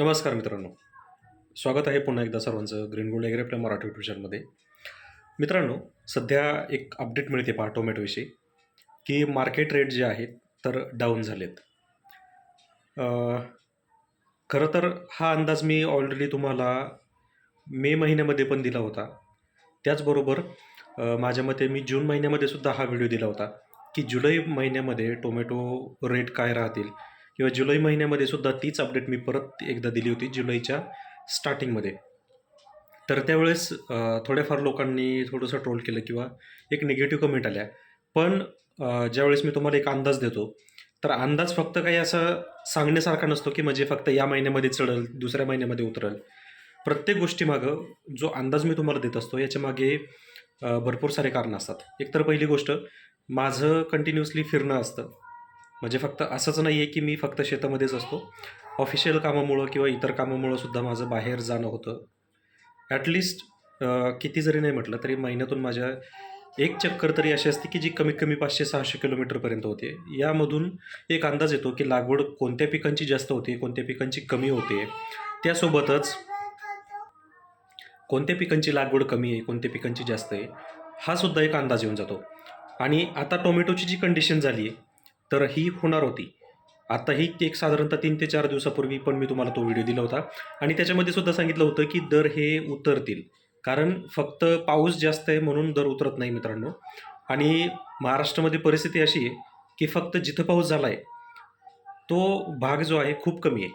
नमस्कार मित्रांनो. स्वागत आहे पुन्हा एकदा सर्वांचं ग्रीन गोल्ड एग्रे आपल्या मराठी युट्यूब मित्रांनो सध्या एक अपडेट मिळते पहा टोमॅटोविषयी की मार्केट रेट जे आहेत तर डाऊन झालेत. खरं तर हा अंदाज मी ऑलरेडी तुम्हाला मे महिन्यामध्ये पण दिला होता. त्याचबरोबर माझ्या मते मी जून महिन्यामध्ये सुद्धा हा व्हिडिओ दिला होता की जुलै महिन्यामध्ये टोमॅटो रेट काय राहतील किंवा जुलै महिन्यामध्ये सुद्धा तीच अपडेट मी परत एकदा दिली होती जुलैच्या स्टार्टिंगमध्ये तर त्यावेळेस थोड्याफार लोकांनी थोडंसं ट्रोल केलं किंवा एक निगेटिव्ह कमेंट आल्या. पण ज्यावेळेस मी तुम्हाला एक अंदाज देतो तर अंदाज फक्त काही असं सांगण्यासारखा नसतो की म्हणजे फक्त या महिन्यामध्ये चढल दुसऱ्या महिन्यामध्ये उतरल. प्रत्येक गोष्टीमागं जो अंदाज मी तुम्हाला देत असतो याच्यामागे भरपूर सारे कारणं असतात. एकतर पहिली गोष्ट माझं कंटिन्युअसली फिरणं असतं. म्हणजे फक्त असंच नाही आहे की मी फक्त शेतामध्येच असतो. ऑफिशियल कामामुळं किंवा इतर कामामुळं सुद्धा माझं बाहेर जाणं होतं. ॲटलिस्ट किती जरी नाही म्हटलं तरी महिन्यातून माझ्या एक चक्कर तरी अशी असते की जी कमीत कमी पाचशे सहाशे किलोमीटरपर्यंत होते. यामधून एक अंदाज येतो की लागवड कोणत्या पिकांची जास्त होते कोणत्या पिकांची कमी होते. त्यासोबतच कोणत्या पिकांची लागवड कमी आहे कोणत्या पिकांची जास्त आहे हा सुद्धा एक अंदाज येऊन जातो. आणि आता टोमॅटोची जी कंडिशन झाली आहे तर ही होणार होती. आताही एक साधारणतः तीन ते चार दिवसापूर्वी पण मी तुम्हाला तो व्हिडिओ दिला होता. आणि त्याच्यामध्ये सुद्धा सांगितलं होतं की दर हे उतरतील. कारण फक्त पाऊस जास्त आहे म्हणून दर उतरत नाही मित्रांनो. आणि महाराष्ट्रामध्ये परिस्थिती अशी आहे की फक्त जिथं पाऊस झाला आहे तो भाग जो आहे खूप कमी आहे.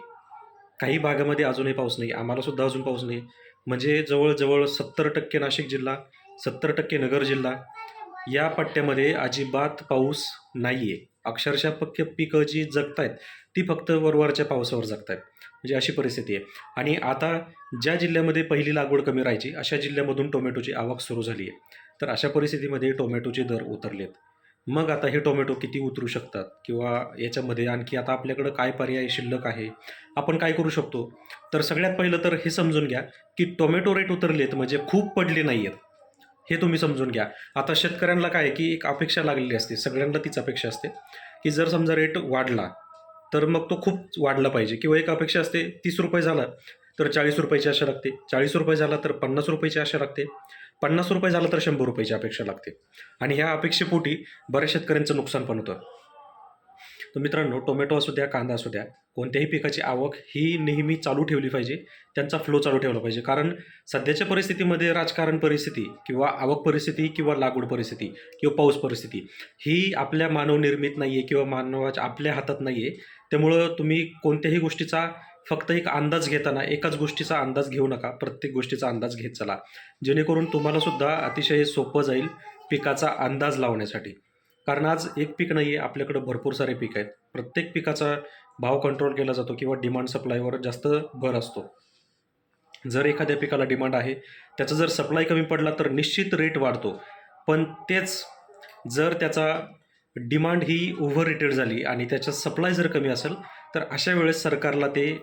काही भागामध्ये अजूनही पाऊस नाही. आम्हालासुद्धा अजून पाऊस नाही. म्हणजे जवळजवळ सत्तर टक्के नाशिक जिल्हा सत्तर टक्के नगर जिल्हा या पट्ट्यामध्ये अजिबात पाऊस नाही आहे अक्षरशः पक्क पिकं जी जगत आहेत ती फक्त वरवरच्या पावसावर जगत आहेत म्हणजे अशी परिस्थिती आहे. आणि आता ज्या जिल्ह्यामध्ये पहिली लागवड कमी राहायची अशा जिल्ह्यामधून टोमॅटोची आवक सुरू झाली आहे तर अशा परिस्थितीमध्ये टोमॅटोचे दर उतरलेत. मग आता हे टोमॅटो किती उतरू शकतात? किंवा याच्यामध्ये आणखी आता आपल्याकडं काय पर्याय शिल्लक आहे? आपण काय करू शकतो? तर सगळ्यात पहिलं तर हे समजून घ्या की टोमॅटो रेट उतरलेत म्हणजे खूप पडले नाही आहेत हे तुम्ही समजून घ्या. आता शेतकऱ्यांना काय आहे की एक अपेक्षा लागलेली असते सगळ्यांना तीच अपेक्षा असते की जर समजा रेट वाढला तर मग तो खूप वाढला पाहिजे. किंवा एक अपेक्षा असते तीस रुपये झाला तर चाळीस रुपयाची आशा लागते. चाळीस रुपये झाला तर पन्नास रुपयाची आशा लागते. पन्नास रुपये झाला तर शंभर रुपयाची अपेक्षा लागते. आणि ह्या अपेक्षेपोटी बऱ्याच शेतकऱ्यांचं नुकसान पण होतं. तर मित्रांनो टोमॅटो असू द्या कांदा असू द्या कोणत्याही पिकाची आवक ही नेहमी चालू ठेवली पाहिजे त्यांचा फ्लो चालू ठेवला पाहिजे. कारण सध्याच्या परिस्थितीमध्ये राजकारण परिस्थिती किंवा आवक परिस्थिती किंवा लागवड परिस्थिती किंवा पाऊस परिस्थिती ही आपल्या मानवनिर्मित नाही आहे किंवा मानवाच्या आपल्या हातात नाही आहे त्यामुळं तुम्ही कोणत्याही गोष्टीचा फक्त एक अंदाज घेताना एकाच गोष्टीचा अंदाज घेऊ नका प्रत्येक गोष्टीचा अंदाज घेत चला. जेणेकरून तुम्हाला सुद्धा अतिशय सोपं जाईल पिकाचा अंदाज लावण्यासाठी. कारण आज एक पीक नाही आहे आपल्याकडं भरपूर सारे पीक आहेत. प्रत्येक पिकाचा भाव कंट्रोल केला जातो किंवा डिमांड सप्लायवर जास्त भर असतो. जर एखाद्या पिकाला डिमांड आहे त्याचा जर सप्लाय कमी पडला तर निश्चित रेट वाढतो. पण तेच जर त्याचा डिमांड ही ओव्हर रेटेड झाली आणि त्याचा सप्लाय जर कमी असेल तर अशा वेळेस सरकारला ते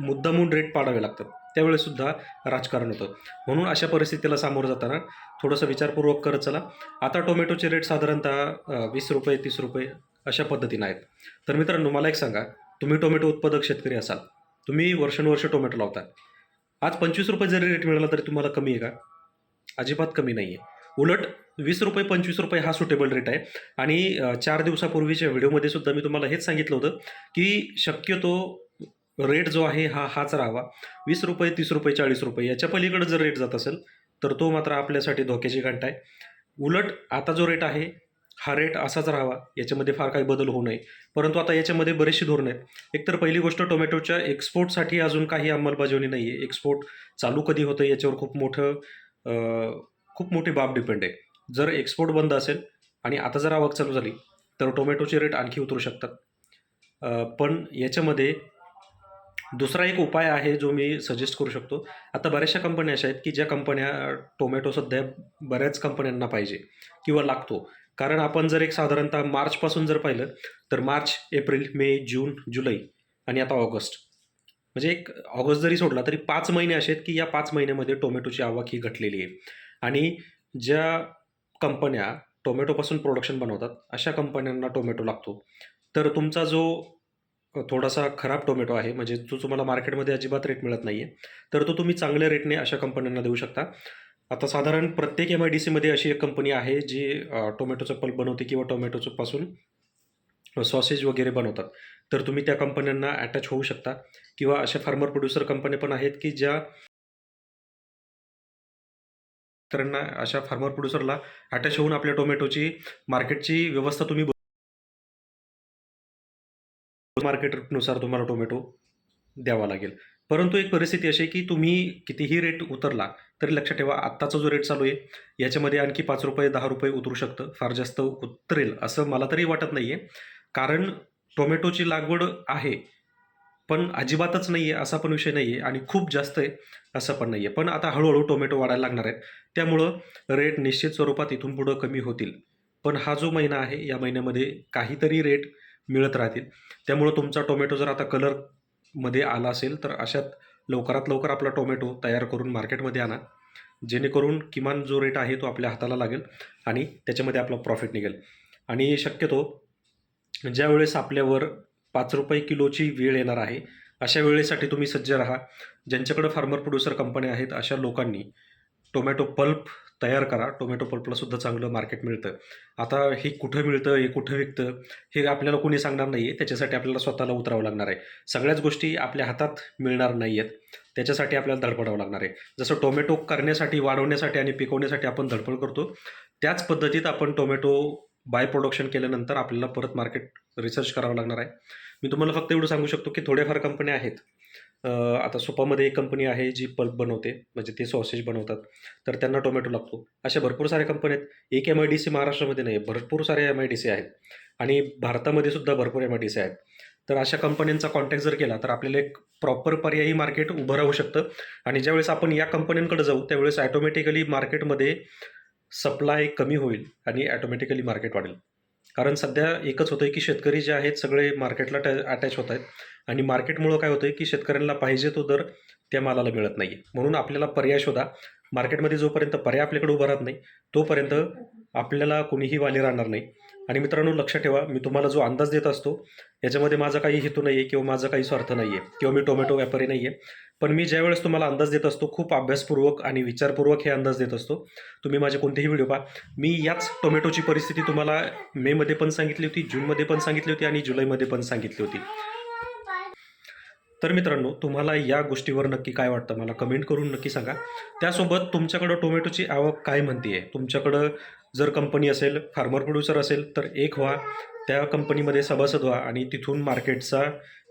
मुद्दामून रेट पाडावे लागतात. त्यावेळेसुद्धा राजकारण होतं. म्हणून अशा परिस्थितीला सामोरं जाताना थोडंसं विचारपूर्वक करत चला. आता टोमॅटोचे रेट साधारणतः वीस रुपये तीस रुपये अशा पद्धतीनं आहेत. तर मित्रांनो मला एक सांगा. तुम्ही टोमॅटो उत्पादक शेतकरी असाल. तुम्ही वर्षानुवर्ष टोमॅटो लावता. आज पंचवीस रुपये जरी रेट मिळाला तरी तुम्हाला कमी आहे का? अजिबात कमी नाही आहे उलट वीस रुपये पंचवीस रुपये हा सुटेबल रेट आहे. आणि चार दिवसापूर्वीच्या व्हिडिओमध्ये सुद्धा मी तुम्हाला हेच सांगितलं होतं की शक्यतो रेट जो आहे हा हाच राहावा. वीस रुपये तीस रुपये चाळीस रुपये याच्या पलीकडे जर रेट जात असेल तर तो मात्र आपल्यासाठी धोक्याची घंटा आहे. उलट आता जो रेट आहे हा रेट असाच राहावा. याच्यामध्ये फार काही बदल होऊ नये. परंतु आता याच्यामध्ये बरेचशी धोरणं आहेत. एकतर पहिली गोष्ट टोमॅटोच्या एक्सपोर्टसाठी अजून काही अंमलबजावणी नाही आहे एक्सपोर्ट चालू कधी होतं याच्यावर खूप मोठं खूप मोठी बाब डिपेंड आहे. जर एक्सपोर्ट बंद असेल आणि आता जर आवक चालू झाली तर टोमॅटोचे रेट आणखी उतरू शकतात. पण याच्यामध्ये दुसरा एक उपाय आहे जो मी सजेस्ट करू शकतो. आता बऱ्याचशा कंपन्या अशा आहेत की ज्या कंपन्या टोमॅटो सध्या बऱ्याच कंपन्यांना पाहिजे किंवा लागतो. कारण आपण जर एक साधारणतः मार्चपासून जर पाहिलं तर मार्च एप्रिल मे जून जुलै आणि आता ऑगस्ट. म्हणजे एक ऑगस्ट जरी सोडला तरी पाच महिने असे आहेत की या पाच महिन्यामध्ये टोमॅटोची आवक ही घटलेली आहे. आणि ज्या कंपन्या टोमॅटोपासून प्रोडक्शन बनवतात अशा कंपन्यांना टोमॅटो लागतो. तर तुमचा जो थोडासा खराब टोमॅटो आहे. म्हणजे जो तुम्हाला मार्केटमध्ये अजिबात रेट मिळत नाही आहे तर तो तुम्ही चांगल्या रेटने अशा कंपन्यांना देऊ शकता. आता साधारण प्रत्येक एम आय डी सीमध्ये अशी एक कंपनी आहे जी अ, टोमॅटोचं पल्प बनवते किंवा टोमॅटोचं पासून सॉसेज वगैरे बनवतात. तर तुम्ही त्या कंपन्यांना अटॅच होऊ शकता. किंवा अशा फार्मर प्रोड्युसर कंपन्या पण आहेत की ज्या शेतकऱ्यांना अशा फार्मर प्रोड्युसरला अटॅच होऊन आपल्या टोमॅटोची मार्केटची व्यवस्था तुम्ही मार्केटनुसार तुम्हाला टोमॅटो द्यावा लागेल. परंतु एक परिस्थिती अशी आहे की तुम्ही कितीही रेट उतरला तरी लक्षात ठेवा आत्ताचा जो रेट चालू आहे याच्यामध्ये आणखी पाच रुपये दहा रुपये उतरू शकतं. फार जास्त उतरेल असं मला तरी वाटत नाही आहे कारण टोमॅटोची लागवड आहे पण अजिबातच नाही आहे असा पण विषय नाही आहे आणि खूप जास्त आहे असं पण नाही आहे पण आता हळूहळू टोमॅटो वाढायला लागणार आहेत. त्यामुळं रेट निश्चित स्वरूपात इथून पुढं कमी होतील. पण हा जो महिना आहे या महिन्यामध्ये काहीतरी रेट मिळत राहतील. त्यामुळं तुमचा टोमॅटो जर आता कलरमध्ये आला असेल तर अशात लवकरात लवकर आपला टोमॅटो तयार करून मार्केटमध्ये आणा. जेणेकरून किमान जो रेट आहे तो आपल्या हाताला लागेल आणि त्याच्यामध्ये आपला प्रॉफिट निघेल. आणि शक्यतो ज्या वेळेस आपल्यावर पाच रुपये किलोची वेळ येणार आहे अशा वेळेसाठी तुम्ही सज्ज राहा. ज्यांच्याकडं फार्मर प्रोड्युसर कंपन्या आहेत अशा लोकांनी टोमॅटो पल्प तयार करा. टोमॅटो पल्पलासुद्धा चांगलं मार्केट मिळतं. आता हे कुठं मिळतं हे कुठं विकतं हे आपल्याला कोणी सांगणार नाही आहे त्याच्यासाठी आपल्याला स्वतःला उतरावं लागणार आहे. सगळ्याच गोष्टी आपल्या हातात मिळणार नाही आहेत त्याच्यासाठी आपल्याला धडपडावं लागणार आहे. जसं टोमॅटो करण्यासाठी वाढवण्यासाठी आणि पिकवण्यासाठी आपण धडपड करतो त्याच पद्धतीत आपण टोमॅटो बाय प्रोडक्शन केल्यानंतर आपल्याला परत मार्केट रिसर्च करावं लागणार आहे. मी तुम्हाला फक्त एवढं सांगू शकतो की थोड्याफार कंपन्या आहेत. आता सुपामध्ये एक कंपनी आहे जी पल्प बनवते म्हणजे ते सॉसेज बनवतात. तर त्यांना टोमॅटो लागतो. अशा भरपूर साऱ्या कंपन्या आहेत. एक एम आय डी सी महाराष्ट्रामध्ये नाही भरपूर साऱ्या एम आय डी सी आहेत. आणि भारतामध्ये सुद्धा भरपूर एम आय डी सी आहेत. तर अशा कंपन्यांचा कॉन्टॅक्ट जर केला तर आपल्याला एक प्रॉपर पर्यायी मार्केट उभं राहू शकतं. आणि ज्यावेळेस आपण या कंपन्यांकडे जाऊ त्यावेळेस ॲटोमॅटिकली मार्केटमध्ये सप्लाय कमी होईल आणि ॲटोमॅटिकली मार्केट वाढेल. कारण सध्या एकच होतं आहे की शेतकरी जे आहेत सगळे मार्केटला टॅ अटॅच होत आहेत. आणि मार्केटमुळं काय होतं आहे की शेतकऱ्यांना पाहिजे तो दर त्या मालाला मिळत नाही आहे म्हणून आपल्याला पर्याय शोधा. मार्केटमध्ये जोपर्यंत पर्याय आपल्याकडे उभा राहत नाही तोपर्यंत आपल्याला कोणीही वाली राहणार नाही. आणि मित्रांनो लक्षात ठेवा मी तुम्हाला जो अंदाज देत असतो याच्यामध्ये माझा काही हेतू नाही आहे किंवा माझा काही स्वार्थ नाही आहे किंवा मी टोमॅटो व्यापारी नाही आहे पण मी ज्यावेळेस तुम्हाला अंदाज देत असतो खूप अभ्यासपूर्वक आणि विचारपूर्वक हे अंदाज देत असतो. तुम्ही माझे कोणतेही व्हिडिओ पहा. मी याच टोमॅटोची परिस्थिती तुम्हाला मेमध्ये पण सांगितली होती जूनमध्ये पण सांगितली होती आणि जुलैमध्ये पण सांगितली होती. तर मित्रांनो तुम्हाला या गोष्टीवर नक्की काय वाटतं? मला कमेंट करून नक्की सांगा. त्यासोबत तुमच्याकडं टोमॅटोची आवक काय म्हणते आहे तुमच्याकडं जर कंपनी असेल फार्मर प्रोड्युसर असेल तर एक व्हा. त्या कंपनीमध्ये सभासद व्हा आणि तिथून मार्केटचा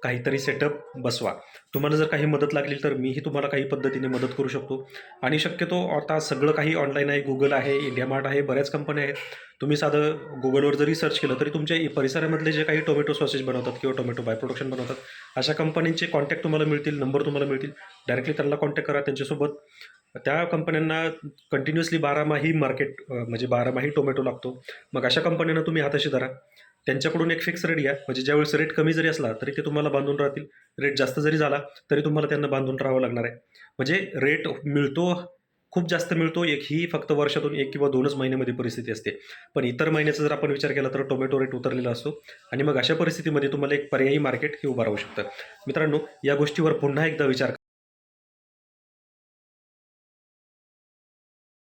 काहीतरी सेटअप बसवा. तुम्हाला जर काही मदत लागली तर मीही तुम्हाला काही पद्धतीने मदत करू शकतो. आणि शक्यतो आता सगळं काही ऑनलाईन आहे गुगल आहे इंडिया मार्ट आहे बऱ्याच कंपन्या आहेत. तुम्ही साधं गुगलवर जरी सर्च केलं तरी तुमच्या परिसरामधले जे काही टोमॅटो सॉसेज बनवतात किंवा टोमॅटो बाय प्रोडक्शन बनवतात अशा कंपनींचे कॉन्टॅक्ट तुम्हाला मिळतील नंबर तुम्हाला मिळतील. डायरेक्टली त्यांना कॉन्टॅक्ट करा त्यांच्यासोबत त्या कंपन्यांना कंटिन्युअसली बारामाही मार्केट म्हणजे बारामाही टोमॅटो लागतो. मग अशा कंपन्यांना तुम्ही हाताशी धरा. त्यांच्याकडून एक फिक्स रेट घ्या. म्हणजे ज्यावेळेस रेट कमी जरी असला तरी ते तुम्हाला बांधून राहतील. रेट जास्त जरी झाला तरी तुम्हाला त्यांना बांधून राहावं लागणार आहे. म्हणजे रेट मिळतो खूप जास्त मिळतो. एक ही फक्त वर्षातून एक किंवा दोनच महिन्यामध्ये परिस्थिती असते. पण इतर महिन्याचा जर आपण विचार केला तर टोमॅटो रेट उतरलेला असतो. आणि मग अशा परिस्थितीमध्ये तुम्हाला एक पर्यायी मार्केट हे उभं राहू शकतं. मित्रांनो या गोष्टीवर पुन्हा एकदा विचार